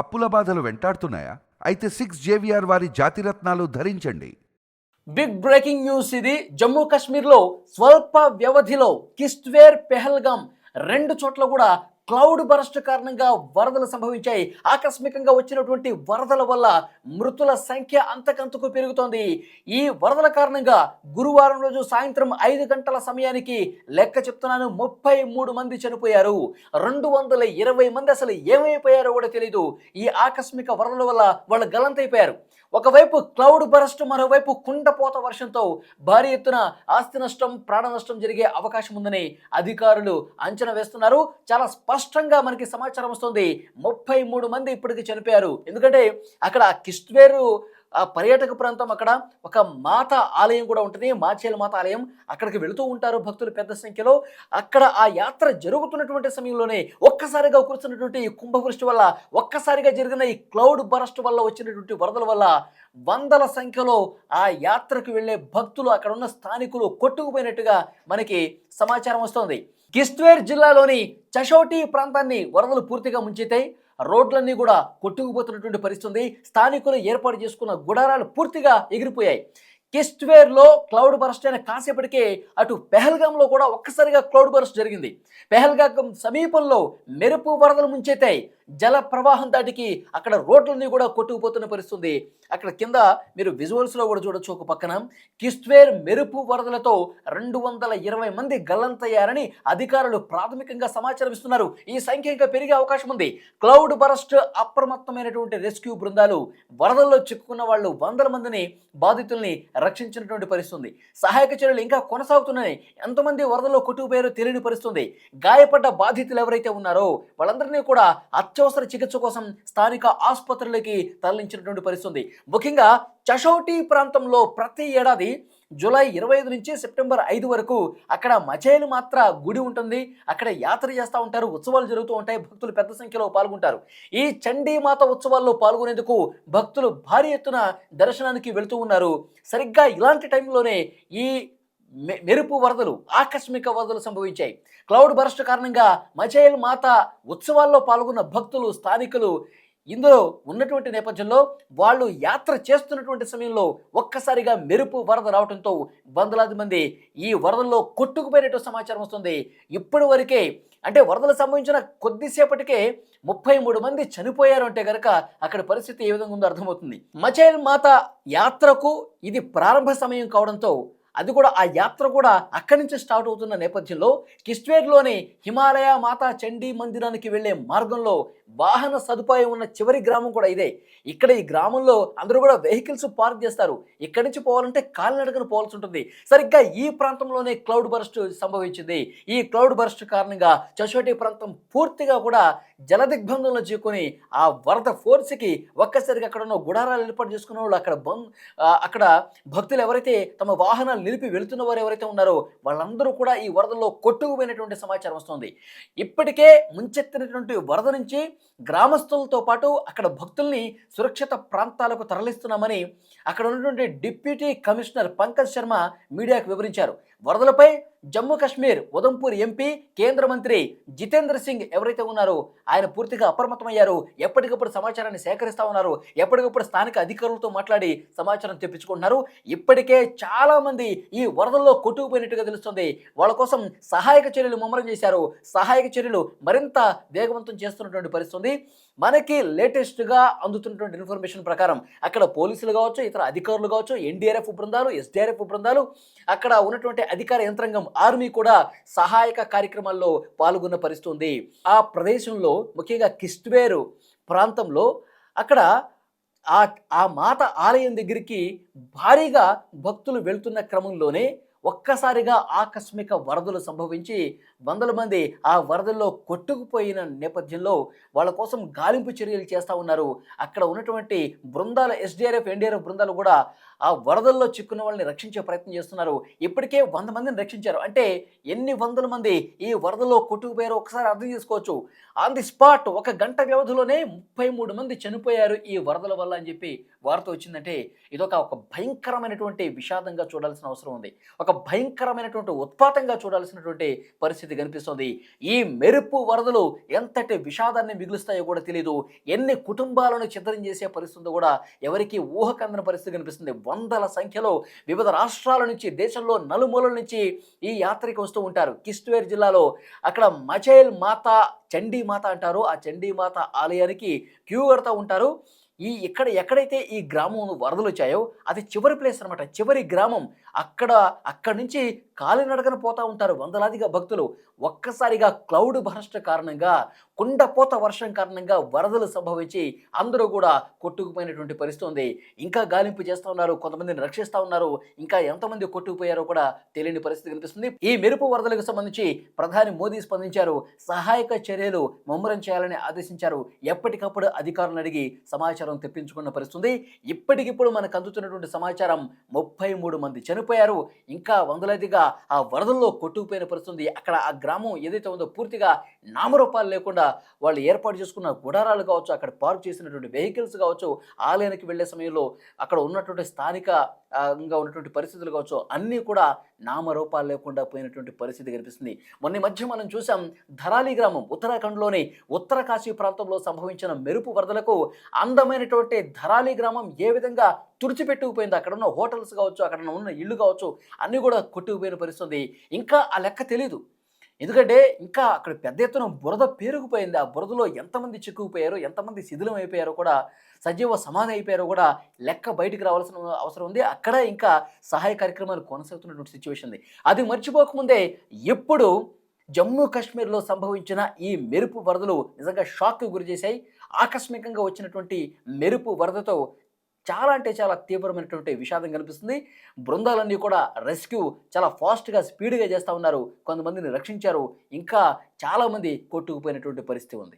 అప్పుల బాధలు వెంటాడుతున్నాయా? అయితే సిక్స్ జేవిఆర్ వారి జాతిరత్నాలు ధరించండి. బిగ్ బ్రేకింగ్ న్యూస్ ఇది. జమ్మూ కాశ్మీర్లో స్వల్ప వ్యవధిలో కిస్ట్వేర్ పెహల్గామ్ రెండు చోట్ల కూడా క్లౌడ్ బరస్ట్ కారణంగా వరదలు సంభవించాయి. ఆకస్మికంగా వచ్చినటువంటి వరదల వల్ల మృతుల సంఖ్య అంతకంతకు పెరుగుతోంది. ఈ వరదల కారణంగా గురువారం రోజు సాయంత్రం ఐదు గంటల సమయానికి లెక్క చెప్తున్నాను ముప్పై మూడు మంది చనిపోయారు. రెండు వందల ఇరవై మంది అసలు ఏమైపోయారో కూడా తెలియదు ఈ ఆకస్మిక వరదల వల్ల వాళ్ళు గలంతైపోయారు. ఒకవైపు క్లౌడ్ బరస్ట్ మరోవైపు కుండపోత వర్షంతో భారీ ఎత్తున ఆస్తి నష్టం ప్రాణ నష్టం జరిగే అవకాశం ఉందని అధికారులు అంచనా వేస్తున్నారు. చాలా స్పష్టంగా మనకి సమాచారం వస్తుంది. ముప్పై మూడు మంది ఇప్పటికి చనిపోయారు. ఎందుకంటే అక్కడ కిస్ట్వేరు ఆ పర్యాటక ప్రాంతం అక్కడ ఒక మాత ఆలయం కూడా ఉంటుంది. మాచేల మాత ఆలయం. అక్కడికి వెళుతూ ఉంటారు భక్తులు పెద్ద సంఖ్యలో. అక్కడ ఆ యాత్ర జరుగుతున్నటువంటి సమయంలోనే ఒక్కసారిగా కురుస్తున్నటువంటి ఈ కుంభవృష్టి వల్ల ఒక్కసారిగా జరిగిన ఈ క్లౌడ్ బరస్ట్ వల్ల వచ్చినటువంటి వరదల వల్ల వందల సంఖ్యలో ఆ యాత్రకు వెళ్ళే భక్తులు అక్కడ ఉన్న స్థానికులు కొట్టుకుపోయినట్టుగా మనకి సమాచారం వస్తుంది. కిస్ట్వేర్ జిల్లాలోని చషోటి ప్రాంతాన్ని వరదలు పూర్తిగా ముంచెత్తాయి రోడ్లన్నీ కూడా కొట్టుకుపోతున్నటువంటి పరిస్థితి స్థానికులు ఏర్పాటు చేసుకున్న గుడారాలు పూర్తిగా ఎగిరిపోయాయి. కిస్ట్వేర్లో క్లౌడ్ బరస్ట్ అయిన కాసేపటికే అటు పెహల్గాంలో కూడా ఒక్కసారిగా క్లౌడ్ బరస్ట్ జరిగింది. పెహల్గాం సమీపంలో మెరుపు వరదలు ముంచెత్తాయి జల ప్రవాహం దాటికి అక్కడ రోడ్లన్నీ కూడా కొట్టుకుపోతున్న పరిస్థితుంది. అక్కడ కింద మీరు విజువల్స్లో కూడా చూడొచ్చు ఒక పక్కన. కిస్ట్వేర్ మెరుపు వరదలతో రెండు వందల ఇరవై మంది గల్లంతయ్యారని అధికారులు ప్రాథమికంగా సమాచారం ఇస్తున్నారు. ఈ సంఖ్య ఇంకా పెరిగే అవకాశం ఉంది. క్లౌడ్ బరస్ట్ అప్రమత్తమైనటువంటి రెస్క్యూ బృందాలు వరదల్లో చిక్కుకున్న వాళ్ళు వందల మందిని బాధితుల్ని రక్షించినటువంటి పరిస్థితుంది. సహాయక చర్యలు ఇంకా కొనసాగుతున్నాయి. ఎంతమంది వరదల్లో కొట్టుకుపోయారో తెలియని పరిస్థితుంది. గాయపడ్డ బాధితులు ఎవరైతే ఉన్నారో వాళ్ళందరినీ కూడా అత్యవసర చికిత్స కోసం స్థానిక ఆసుపత్రులకి తరలించినటువంటి పరిస్థితుంది. ముఖ్యంగా చషౌటి ప్రాంతంలో ప్రతి ఏడాది జూలై ఇరవై ఐదు నుంచి సెప్టెంబర్ ఐదు వరకు అక్కడ మచేలు మాత్ర గుడి ఉంటుంది. అక్కడ యాత్ర చేస్తూ ఉంటారు. ఉత్సవాలు జరుగుతూ ఉంటాయి. భక్తులు పెద్ద సంఖ్యలో పాల్గొంటారు. ఈ చండీమాత ఉత్సవాల్లో పాల్గొనేందుకు భక్తులు భారీ ఎత్తున దర్శనానికి వెళుతూ ఉన్నారు. సరిగ్గా ఇలాంటి టైంలోనే ఈ మెరుపు వరదలు ఆకస్మిక వరదలు సంభవించాయి. క్లౌడ్ బరస్ట్ కారణంగా మచైల్ మాత ఉత్సవాల్లో పాల్గొన్న భక్తులు స్థానికులు ఇందులో ఉన్నటువంటి నేపథ్యంలో వాళ్ళు యాత్ర చేస్తున్నటువంటి సమయంలో ఒక్కసారిగా మెరుపు వరద రావడంతో వందలాది మంది ఈ వరదల్లో కొట్టుకుపోయినట్టు సమాచారం వస్తుంది. ఇప్పటి వరకే అంటే వరదలు సంభవించిన కొద్దిసేపటికే ముప్పై మూడు మంది చనిపోయారు అంటే కనుక అక్కడ పరిస్థితి ఏ విధంగా ఉందో అర్థమవుతుంది. మచైల్ మాత యాత్రకు ఇది ప్రారంభ సమయం కావడంతో అది కూడా ఆ యాత్ర కూడా అక్కడి నుంచి స్టార్ట్ అవుతున్న నేపథ్యంలో కిస్ట్వేర్లోని హిమాలయ మాతా చండీ మందిరానికి వెళ్ళే మార్గంలో వాహన సదుపాయం ఉన్న చివరి గ్రామం కూడా ఇదే. ఇక్కడ ఈ గ్రామంలో అందరూ కూడా వెహికల్స్ పార్క్ చేస్తారు. ఇక్కడి నుంచి పోవాలంటే కాలినడకను పోవాల్సి ఉంటుంది. సరిగ్గా ఈ ప్రాంతంలోనే క్లౌడ్ బరస్ట్ సంభవించింది. ఈ క్లౌడ్ బరస్ట్ కారణంగా చచోటి ప్రాంతం పూర్తిగా కూడా జలదిగ్బంధంలో చేరుకొని ఆ వరద ఫోర్స్కి ఒక్కసారిగా అక్కడ ఉన్న గుడారాలు ఏర్పాటు చేసుకున్న వాళ్ళు అక్కడ బంద్ అక్కడ భక్తులు ఎవరైతే తమ వాహనాలు నిలిపి వెళుతున్న వారు ఎవరైతే ఉన్నారో వాళ్ళందరూ కూడా ఈ వరదల్లో కొట్టుకుపోయినటువంటి సమాచారం వస్తుంది. ఇప్పటికే ముంచెత్తినటువంటి వరద నుంచి గ్రామస్తులతో పాటు అక్కడ భక్తుల్ని సురక్షిత ప్రాంతాలకు తరలిస్తున్నామని అక్కడ ఉన్నటువంటి డిప్యూటీ కమిషనర్ పంకజ్ శర్మ మీడియాకు వివరించారు. వరదలపై జమ్మూ కాశ్మీర్ ఉదంపూర్ ఎంపీ కేంద్ర మంత్రి జితేంద్ర సింగ్ ఎవరైతే ఉన్నారో ఆయన పూర్తిగా అప్రమత్తమయ్యారు. ఎప్పటికప్పుడు సమాచారాన్ని సేకరిస్తూ ఉన్నారు. ఎప్పటికప్పుడు స్థానిక అధికారులతో మాట్లాడి సమాచారం తెప్పించుకుంటున్నారు. ఇప్పటికే చాలామంది ఈ వరదల్లో కొట్టుకుపోయినట్టుగా తెలుస్తుంది. వాళ్ళ కోసం సహాయక చర్యలు ముమ్మరం చేశారు. సహాయక చర్యలు మరింత వేగవంతం చేస్తున్నటువంటి పరిస్థితి మనకి లేటెస్ట్గా అందుతున్నటువంటి ఇన్ఫర్మేషన్ ప్రకారం అక్కడ పోలీసులు కావచ్చు ఇతర అధికారులు కావచ్చు ఎన్డీఆర్ఎఫ్ బృందాలు ఎస్డీఆర్ఎఫ్ బృందాలు అక్కడ ఉన్నటువంటి అధికార యంత్రాంగం ఆర్మీ కూడా సహాయక కార్యక్రమాల్లో పాల్గొన్న పరిస్థితుంది ఆ ప్రదేశంలో ముఖ్యంగా కిస్ట్వేరు ప్రాంతంలో అక్కడ ఆ ఆ మాత ఆలయం దగ్గరికి భారీగా భక్తులు వెళ్తున్న క్రమంలోనే ఒక్కసారిగా ఆకస్మిక వరదలు సంభవించి వందల మంది ఆ వరదల్లో కొట్టుకుపోయిన నేపథ్యంలో వాళ్ళ కోసం గాలింపు చర్యలు చేస్తూ ఉన్నారు. అక్కడ ఉన్నటువంటి బృందాల ఎస్డిఆర్ఎఫ్ ఎన్డీఆర్ఎఫ్ బృందాలు కూడా ఆ వరదల్లో చిక్కున్న వాళ్ళని రక్షించే ప్రయత్నం చేస్తున్నారు. ఇప్పటికే వంద మందిని రక్షించారు. అంటే ఎన్ని వందల మంది ఈ వరదలో కొట్టుకుపోయారో ఒకసారి అర్థం చేసుకోవచ్చు. ఆన్ ది స్పాట్ ఒక గంట వ్యవధిలోనే ముప్పై మూడు మంది చనిపోయారు ఈ వరదల వల్ల అని చెప్పి వార్త వచ్చిందంటే ఇదొక ఒక భయంకరమైనటువంటి విషాదంగా చూడాల్సిన అవసరం ఉంది. ఒక ఒక భయంకరమైనటువంటి ఉత్పాతంగా చూడాల్సినటువంటి పరిస్థితి కనిపిస్తుంది. ఈ మెరుపు వరదలు ఎంతటి విషాదాన్ని మిగులుస్తాయో కూడా తెలియదు ఎన్ని కుటుంబాలను చిత్రం చేసే పరిస్థితి కూడా ఎవరికి ఊహకందని పరిస్థితి కనిపిస్తుంది. వందల సంఖ్యలో వివిధ రాష్ట్రాల నుంచి దేశంలో నలుమూలల నుంచి ఈ యాత్రకి వస్తూ ఉంటారు. కిస్ట్వేర్ జిల్లాలో అక్కడ మచైల్ మాత చండీ మాత అంటారు. ఆ చండీ మాత ఆలయానికి క్యూ కడతా ఉంటారు. ఈ ఇక్కడ ఎక్కడైతే ఈ గ్రామం వరదలు వచ్చాయో అది చివరి ప్లేస్ అనమాట చివరి గ్రామం. అక్కడ అక్కడి నుంచి కాలినడకన పోతా ఉంటారు వందలాదిగా భక్తులు. ఒక్కసారిగా క్లౌడ్ భరష్ట కారణంగా కుండపోత వర్షం కారణంగా వరదలు సంభవించి అందరూ కూడా కొట్టుకుపోయినటువంటి పరిస్థితి ఉంది. ఇంకా గాలింపు చేస్తూ ఉన్నారు కొంతమందిని రక్షిస్తూ ఉన్నారు ఇంకా ఎంతమంది కొట్టుకుపోయారో కూడా తెలియని పరిస్థితి కనిపిస్తుంది. ఈ మెరుపు వరదలకు సంబంధించి ప్రధాని మోదీ స్పందించారు సహాయక చర్యలు ముమ్మరం చేయాలని ఆదేశించారు. ఎప్పటికప్పుడు అధికారులను అడిగి సమాచారం తెప్పించుకున్న పరిస్థితి ఇప్పటికిప్పుడు మనకు అందుతున్నటువంటి సమాచారం ముప్పై మూడు మంది కోల్పోయారు ఇంకా వందలదిగా ఆ వరదల్లో కొట్టుకుపోయిన పరిస్థితుంది. అక్కడ ఆ గ్రామం ఏదైతే ఉందో పూర్తిగా నామరూపాలు లేకుండా వాళ్ళు ఏర్పాటు చేసుకున్న గుడారాలు కావచ్చు అక్కడ పార్క్ చేసినటువంటి వెహికల్స్ కావచ్చు ఆలయానికి వెళ్ళే సమయంలో అక్కడ ఉన్నటువంటి స్థానిక ఇంకా ఉన్నటువంటి పరిస్థితులు కావచ్చు అన్నీ కూడా నామరూపాలు లేకుండా పోయినటువంటి పరిస్థితి కనిపిస్తుంది. మొన్న మధ్య మనం చూసాం ధరాలి గ్రామం ఉత్తరాఖండ్లోని ఉత్తర కాశీ ప్రాంతంలో సంభవించిన మెరుపు వరదలకు అందమైనటువంటి ధరాలి గ్రామం ఏ విధంగా తుడిచిపెట్టుకుపోయింది అక్కడ ఉన్న హోటల్స్ కావచ్చు అక్కడ ఉన్న ఇల్లు కావచ్చు అన్నీ కూడా కొట్టుకుపోయిన పరిస్థితుంది. ఇంకా ఆ లెక్క తెలీదు. ఎందుకంటే ఇంకా అక్కడ పెద్ద ఎత్తున బురద పేరుకుపోయింది. ఆ బురదలో ఎంతమంది చిక్కుకుపోయారో ఎంతమంది శిథిలం అయిపోయారో కూడా సజీవ సమాధి అయిపోయారో కూడా లెక్క బయటికి రావాల్సిన అవసరం ఉంది. అక్కడ ఇంకా సహాయ కార్యక్రమాలు కొనసాగుతున్నటువంటి సిచ్యువేషన్ ఉంది. అది మర్చిపోకముందే ఎప్పుడు జమ్మూ కాశ్మీర్లో సంభవించిన ఈ మెరుపు వరదలు నిజంగా షాక్కి గురి చేశాయి ఆకస్మికంగా వచ్చినటువంటి మెరుపు వరదతో చాలా అంటే చాలా తీవ్రమైనటువంటి విషాదం కనిపిస్తుంది. బృందాలన్నీ కూడా రెస్క్యూ చాలా ఫాస్ట్గా స్పీడ్గా చేస్తూ ఉన్నారు. కొంతమందిని రక్షించారు. ఇంకా చాలామంది కొట్టుకుపోయినటువంటి పరిస్థితి ఉంది.